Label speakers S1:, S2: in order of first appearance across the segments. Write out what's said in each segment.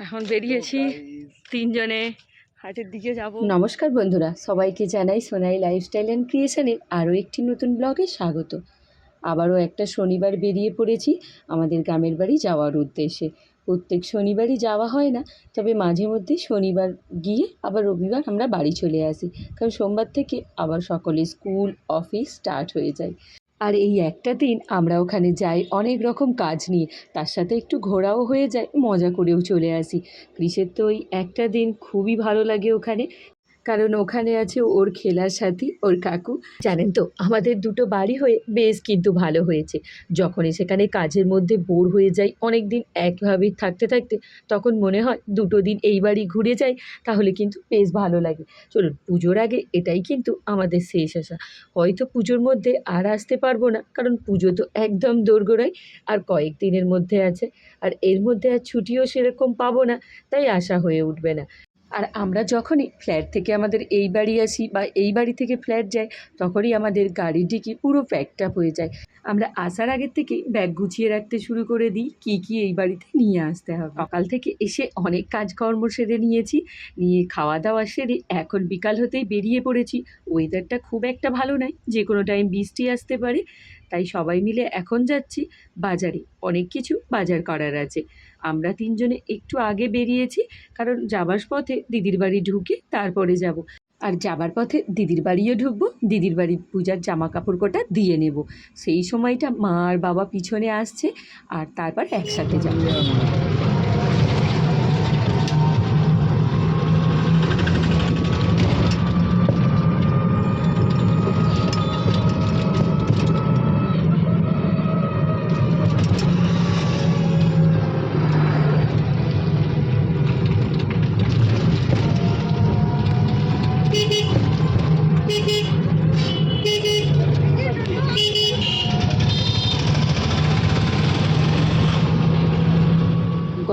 S1: এখন বেরিয়েছি তিনজনে। হাটের দিকে যাব।
S2: নমস্কার বন্ধুরা সবাইকে জানাই সোনাই লাইফস্টাইল অ্যান্ড ক্রিয়েশনের আরও একটি নতুন ব্লগে স্বাগত। আবারও একটা শনিবার বেরিয়ে পড়েছি আমাদের গ্রামের বাড়ি যাওয়ার উদ্দেশ্যে। প্রত্যেক শনিবারই যাওয়া হয় না তবে মাঝে মধ্যে শনিবার গিয়ে আবার রবিবার আমরা বাড়ি চলে আসি। কারণ সোমবার থেকে আবার সকলে স্কুল অফিস স্টার্ট হয়ে যায়। আর এই একটা দিন আমরা ওখানে যাই অনেক রকম কাজ নিয়ে। তার সাথে একটু ঘোরাও হয়ে যায়, মজা করেও চলে আসি। ক্রিসের তো ওই একটা দিন খুবই ভালো লাগে ওখানে। কারণ ওখানে আছে ওর খেলার সাথী, ওর কাকু। জানেন তো, আমাদের দুটো বাড়ি হয়ে বেশ কিন্তু ভালো হয়েছে। যখনই সেখানে কাজের মধ্যে বোর হয়ে যাই অনেক দিন একভাবে থাকতে থাকতে তখন মনে হয় দুটো দিন এই বাড়ি ঘুরে যাই, তাহলে কিন্তু বেশ ভালো লাগে। চলুন, পুজোর আগে এটাই কিন্তু আমাদের শেষ আসা হয়তো পুজোর মধ্যে আর আসতে পারব না, কারণ পুজো তো একদম দোরগোড়ায় আর কয়েক দিনের মধ্যে আছে। আর এর মধ্যে আর ছুটিও সেরকম পাবো না, তাই আশা হয়ে উঠবে না। আর আমরা যখনই ফ্ল্যাট থেকে আমাদের এই বাড়ি আসি বা এই বাড়ি থেকে ফ্ল্যাট যাই তখনই আমাদের গাড়ির ডিকি পুরো প্যাকড আপ হয়ে যায়। আমরা আসার আগের থেকে ব্যাগ গুছিয়ে রাখতে শুরু করে দিই, কী কী এই বাড়িতে নিয়ে আসতে হবে। সকাল থেকে এসে অনেক কাজকর্ম সেরে নিয়েছি, নিয়ে খাওয়া দাওয়া সেরে এখন বিকাল হতেই বেরিয়ে পড়েছি। ওয়েদারটা খুব একটা ভালো নয়, যে কোনো টাইম বৃষ্টি আসতে পারে, তাই সবাই মিলে এখন যাচ্ছি বাজারে। অনেক কিছু বাজার করার আছে। আমরা তিনজনে একটু আগে বেরিয়েছি, কারণ যাবার পথে দিদির বাড়ি ঢুকে তারপরে যাব। আর যাবার পথে দিদির বাড়িও ঢুকবো, দিদির বাড়ির পূজার জামা কাপড় কটা দিয়ে নেব। সেই সময়টা মা আর বাবা পিছনে আসছে, আর তারপর একসাথে যাব।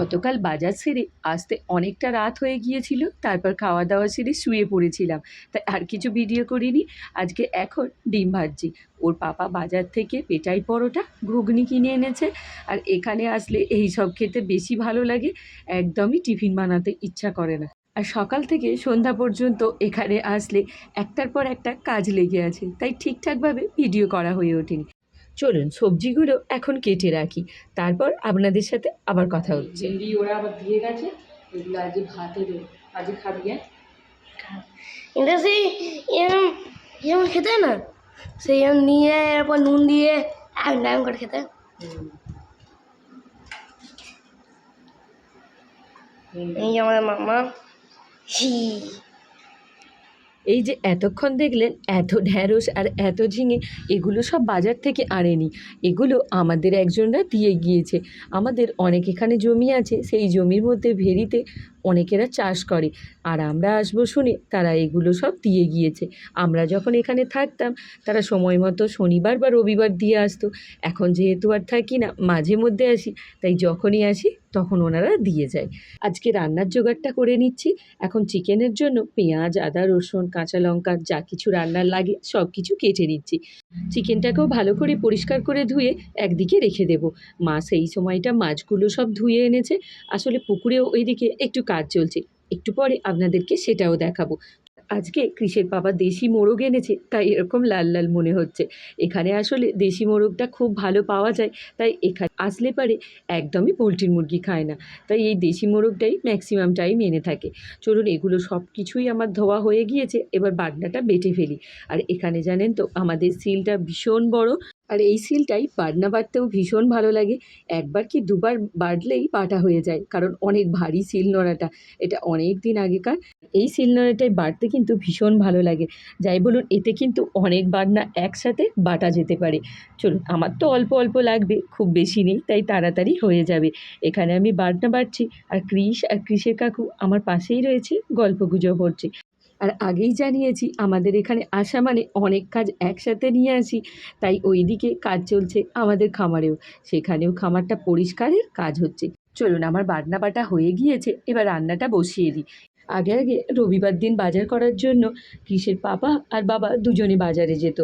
S2: গতকাল বাজার সেরে আসতে অনেকটা রাত হয়ে গিয়েছিল, তারপর খাওয়া দাওয়া সেরে শুয়ে পড়েছিলাম। তাই আর কিছু ভিডিও করিনি, আজকে এখন ডিম ভাজছি। ওর পাপা বাজার থেকে পেটাই পরোটা, ঘুগনি কিনে এনেছে। আর এখানে আসলে এই সব খেতে বেশি ভালো লাগে, একদমই টিফিন বানাতে ইচ্ছা করে না। আর সকাল থেকে সন্ধ্যা পর্যন্ত এখানে আসলে একটার পর একটা কাজ লেগে আছে, তাই ঠিকঠাকভাবে ভিডিও করা হয়ে ওঠেনি। চলুন সবজিগুলো এখন কেটে রাখি। তারপর আপনাদের সাথে আবার কথা হচ্ছে।
S1: ওরা আবার দিয়ে গেছে এগুলো আজকে ভাতে দেবো আজকে খাবি হ্যাঁ
S3: সেই এরম এরম খেতে না? সেই এরম নিয়ে এরপর নুন দিয়ে এক ডায়ম করে খেতে এই যে আমাদের মামা হি
S2: এই যে এতক্ষণ দেখলেন, এত ঢ্যাঁড়স আর এত ঝিঙে, এগুলো সব বাজার থেকে আনেনি। এগুলো আমাদের একজনরা দিয়ে গিয়েছে। আমাদের অনেক এখানে জমি আছে, সেই জমির মধ্যে ভেরিতে অনেকেরা চাষ করে। আর আমরা আসব শুনে, তারা এগুলো সব দিয়ে গিয়েছে। আমরা যখন এখানে থাকতাম, তারা সময় মতো শনিবার বা রবিবার দিয়ে আসতো। এখন যেহেতু আর থাকি না, মাঝে মধ্যে আসি, তাই যখনই আসি, তখন ওনারা দিয়ে যায়। আজকে রান্নার জোগাড়টা করে নিচ্ছি। এখন চিকেনের জন্য পেঁয়াজ, আদা, রসুন, কাঁচা লঙ্কা, যা কিছু রান্নার লাগে, সব কিছু কেটে নিচ্ছি। চিকেনটাকেও ভালো করে পরিষ্কার করে ধুয়ে একদিকে রেখে দেব। মা সেই সময়টা মাছগুলো সব ধুয়ে এনেছে। আসলে পুকুরেও ওইদিকে একটু কাজ চলছে। একটু পরে আপনাদেরকে সেটাও দেখাবো। আজকে কৃষের বাবা দেশি মোরগ এনেছে, তাই এরকম লাল লাল মনে হচ্ছে। এখানে আসলে দেশি মোরগটা খুব ভালো পাওয়া যায়, তাই এখানে আসলে পারে একদমই পোলট্রির মুরগি খায় না। তাই এই দেশি মোরগটাই ম্যাক্সিমাম টাইম এনে থাকে। চলুন, এগুলো সব কিছুই আমার ধোয়া হয়ে গিয়েছে, এবার বাটনাটা বেটে ফেলি। আর এখানে জানেন তো, আমাদের সিলটা ভীষণ বড়। আর এই সিলটাই বাটনা বাটতেও ভীষণ ভালো লাগে। একবার কি দুবার বাটলেই বাটা হয়ে যায়, কারণ অনেক ভারী সিল নোড়াটা, এটা অনেক দিন আগেকার। এই সিল নোড়াটাই বাটতে কিন্তু ভীষণ ভালো লাগে। যাই বলুন, এতে কিন্তু অনেক বাটনা একসাথে বাটা যেতে পারে। চলুন, আমার তো অল্প অল্প লাগবে, খুব বেশি নেই, তাই তাড়াতাড়ি হয়ে যাবে। এখানে আমি বাটনা বাটছি আর ক্রিস আর ক্রিসের কাকু আমার পাশেই রয়েছে, গল্প গুজব হচ্ছে। আর আগেই জানিয়েছি, আমাদের এখানে আসা মানে অনেক কাজ একসাথে নিয়ে আসি। তাই ওইদিকে কাজ চলছে আমাদের খামারেও। সেখানেও খামারটা পরিষ্কারের কাজ হচ্ছে। চলুন, আমার বাটনা বাটা হয়ে গিয়েছে, এবার রান্নাটা বসিয়ে দিই। আগে আগে রবিবার দিন বাজার করার জন্য কৃষের পাপা আর বাবা দুজনে বাজারে যেত।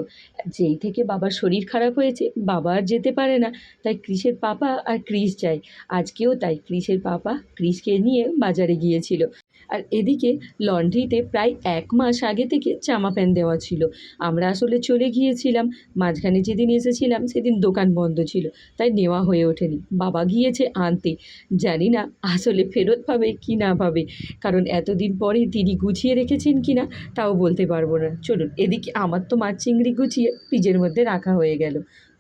S2: যেই থেকে বাবার শরীর খারাপ হয়েছে, বাবা আর যেতে পারে না, তাই কৃষের পাপা আর ক্রিস যায়। আজকেও তাই, কৃষের পাপা ক্রিসকে নিয়ে বাজারে গিয়েছিল। আর এদিকে লন্ড্রিতে প্রায় এক মাস আগে থেকে জামা প্যান্ট দেওয়া ছিল। আমরা আসলে চলে গিয়েছিলাম, মাঝখানে যেদিন এসেছিলাম সেদিন দোকান বন্ধ ছিল, তাই নেওয়া হয়ে ওঠেনি। বাবা গিয়েছে আনতে। জানি না আসলে ফেরত পাবে কি না পাবে, কারণ এতদিন পরে তিনি গুছিয়ে রেখেছেন কি না, তাও বলতে পারব না। চলুন, এদিকে আমার তো মাছ চিংড়ি গুছিয়ে ফ্রিজের মধ্যে রাখা হয়ে গেল।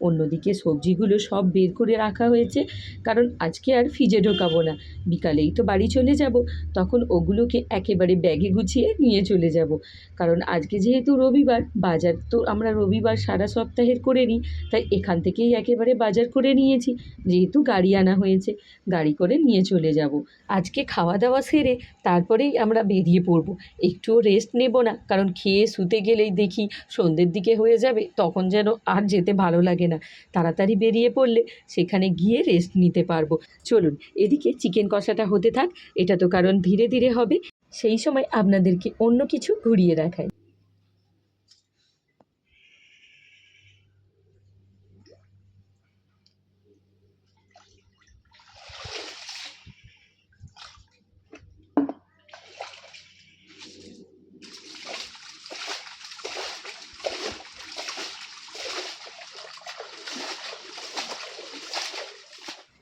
S2: অন্যদিকে সবজিগুলো সব বের করে রাখা হয়েছে, কারণ আজকে আর ফ্রিজে ঢোকাবো না। বিকালেই তো বাড়ি চলে যাব, তখন ওগুলোকে একেবারে ব্যাগে গুছিয়ে নিয়ে চলে যাব। কারণ আজকে যেহেতু রবিবার, বাজার তো আমরা রবিবার সারা সপ্তাহের করে নিই, তাই এখান থেকেই একেবারে বাজার করে নিয়েছি, যেহেতু গাড়ি আনা হয়েছে, গাড়ি করে নিয়ে চলে যাব। আজকে খাওয়া দাওয়া সেরে তারপরেই আমরা বেরিয়ে পড়ব। একটুও রেস্ট নেব না, কারণ খেয়ে শুতে গেলেই দেখি সন্ধ্যের দিকে হয়ে যাবে, তখন যেন আর যেতে ভালো লাগে না। তাড়াতাড়ি বেরিয়ে পড়লে সেখানে গিয়ে রেস্ট নিতে পারব। চলুন, এদিকে চিকেন কষাটা হতে থাক, এটা তো কারণ ধীরে ধীরে হবে। সেই সময় আপনাদেরকে অন্য কিছু ঘুরিয়ে দেখাই।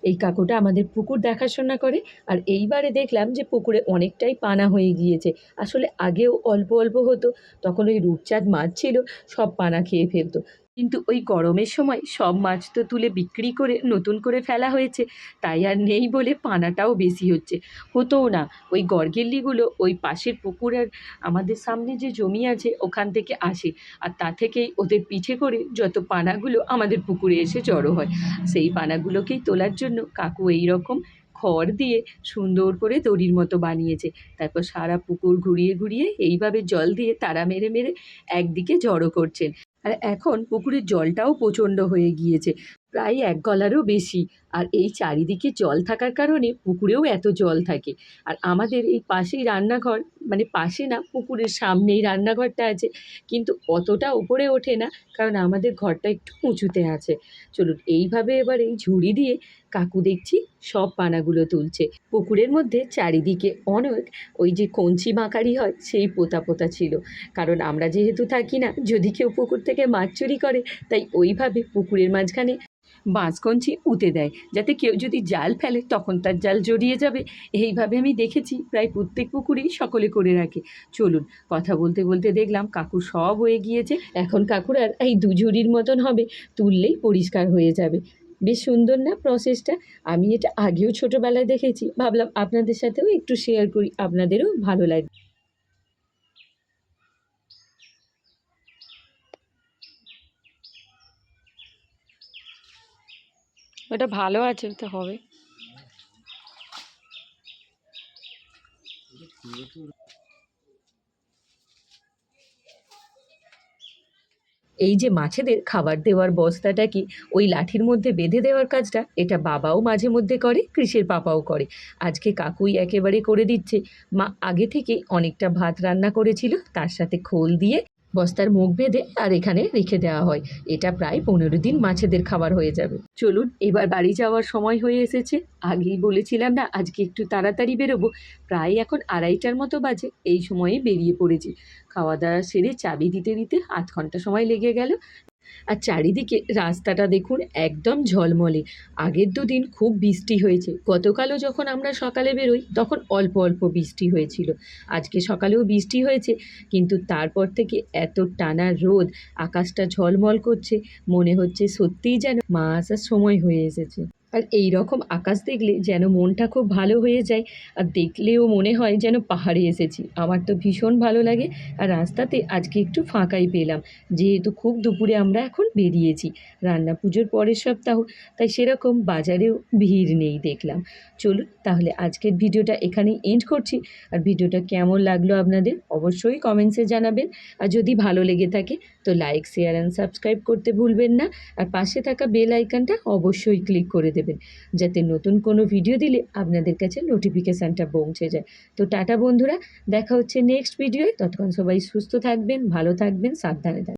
S2: এই কাকুটা আমাদের পুকুর দেখাশোনা করে আর এইবারে দেখলাম যে পুকুরে অনেকটাই পানা হয়ে গিয়েছে। আসলে আগেও অল্প অল্প হতো, তখন ওই রূপচাঁদ মাছ ছিল, সব পানা খেয়ে ফেলতো। কিন্তু ওই গরমের সময় সব মাছ তো তুলে বিক্রি করে, নতুন করে ফেলা হয়েছে। তাই আর নেই বলে পানাটাও বেশি হচ্ছে। হতোও না, ওই গরগেল্লিগুলো ওই পাশের পুকুরের আমাদের সামনে যে জমি আছে ওখান থেকে আসে। আর তা থেকেই ওদের পিঠে করে যত পানাগুলো আমাদের পুকুরে এসে জড়ো হয়, সেই পানাগুলোকেই তোলার জন্য কাকু এই রকম খড় দিয়ে সুন্দর করে দড়ির মতো বানিয়েছে। তারপর সারা পুকুর ঘুরিয়ে ঘুরিয়ে এইভাবে জল দিয়ে তারা মেরে মেরে একদিকে জড়ো করছেন। আর এখন পুকুরের জলটাও প্রচণ্ড হয়ে গিয়েছে। প্রায় এক গলারও বেশি। আর এই চারিদিকে জল থাকার কারণে পুকুরেও এত জল থাকে। আর আমাদের এই পাশেই রান্নাঘর মানে পাশে না, পুকুরের সামনেই রান্নাঘরটা আছে। কিন্তু অতটা উপরে ওঠে না, কারণ আমাদের ঘরটা একটু উঁচুতে আছে। চলুন, এইভাবে এবার এই ঝুড়ি দিয়ে কাকু দেখছি সব পানাগুলো তুলছে। পুকুরের মধ্যে চারিদিকে অনেক ওই যে কঞ্চি মাকারি হয়, সেই পোতা পোতা ছিল। কারণ আমরা যেহেতু থাকি না, যদি কেউ পুকুর থেকে মাছ চুরি করে, তাই ওইভাবে পুকুরের মাঝখানে বাঁশকঞ্চি পুঁতে দেয়, যাতে কেউ যদি জাল ফেলে তখন তার জাল জড়িয়ে যাবে। এইভাবে আমি দেখেছি প্রায় প্রত্যেক পুকুরেই সকলে করে রাখে। চলুন, কথা বলতে বলতে দেখলাম কাকু সব হয়ে গিয়েছে। এখন কাকুর আর এই দু ঝুড়ির মতন হবে, তুললেই পরিষ্কার হয়ে যাবে। বেশ সুন্দর না প্রসেসটা আমি এটা আগেও ছোটোবেলায় দেখেছি। ভাবলাম আপনাদের সাথেও একটু শেয়ার করি, আপনাদেরও ভালো লাগবে ওটা ভালো আছে তো হবে। এই যে মাছেদের খাবার দেওয়ার বস্তাটা কি ওই লাঠির মধ্যে বেঁধে দেওয়ার কাজটা? এটা বাবাও মাঝে মধ্যে করে, কৃষির পাপাও করে। আজকে কাকুই একেবারে করে দিচ্ছে। মা আগে থেকে অনেকটা ভাত রান্না করেছিল, তার সাথে খোল দিয়ে বস্তার মুখ বেঁধে আর এখানে রেখে দেওয়া হয়। এটা প্রায় পনেরো দিন মাছেদের খাবার হয়ে যাবে। চলুন, এবার বাড়ি যাওয়ার সময় হয়ে এসেছে। আগেই বলেছিলাম না, আজকে একটু তাড়াতাড়ি বেরোবো। প্রায় এখন আড়াইটার মতো বাজে, এই সময়ে বেরিয়ে পড়েছি। খাওয়া দাওয়া সেরে চাবি দিতে দিতে আধ ঘণ্টা সময় লেগে গেল। আর চারিদিকে রাস্তাটা দেখুন একদম ঝলমলে। আগের দুদিন খুব বৃষ্টি হয়েছে। গতকালও যখন আমরা সকালে বেরোই, তখন অল্প অল্প বৃষ্টি হয়েছিল। আজকে সকালেও বৃষ্টি হয়েছে, কিন্তু তারপর থেকে এত টানা রোদ, আকাশটা ঝলমল করছে, মনে হচ্ছে সত্যিই যেন মা আসার সময় হয়ে এসেছে। আর এই রকম আকাশ দেখলে যেন মনটা খুব ভালো হয়ে যায়, আর দেখলেও মনে হয় যেন পাহাড়ে এসেছি। আমার তো ভীষণ ভালো লাগে, আর রাস্তাতে আজকে একটু ফাঁকাই পেলাম। যেহেতু খুব দুপুরে আমরা এখন বেরিয়েছি, রান্না পুজোর পরের সপ্তাহ, তাই সেরকম বাজারেও ভিড় নেই দেখলাম। চলুন তাহলে আজকের ভিডিওটা এখানেই এন্ড করছি। আর ভিডিওটা কেমন লাগল আপনাদের অবশ্যই কমেন্টসে জানাবেন। আর যদি ভালো লেগে থাকে, তো লাইক শেয়ার অ্যান্ড সাবস্ক্রাইব করতে ভুলবেন না। আর পাশে থাকা বেল আইকনটা অবশ্যই ক্লিক করে দেবেন। দেবেন। যাতে নতুন কোনো ভিডিও দিলে আপনাদের কাছে নোটিফিকেশানটা পৌঁছে যায়। তো টাটা বন্ধুরা, দেখা হচ্ছে নেক্সট ভিডিওয় ততক্ষণ সবাই সুস্থ থাকবেন, ভালো থাকবেন, সাবধানে থাকবেন।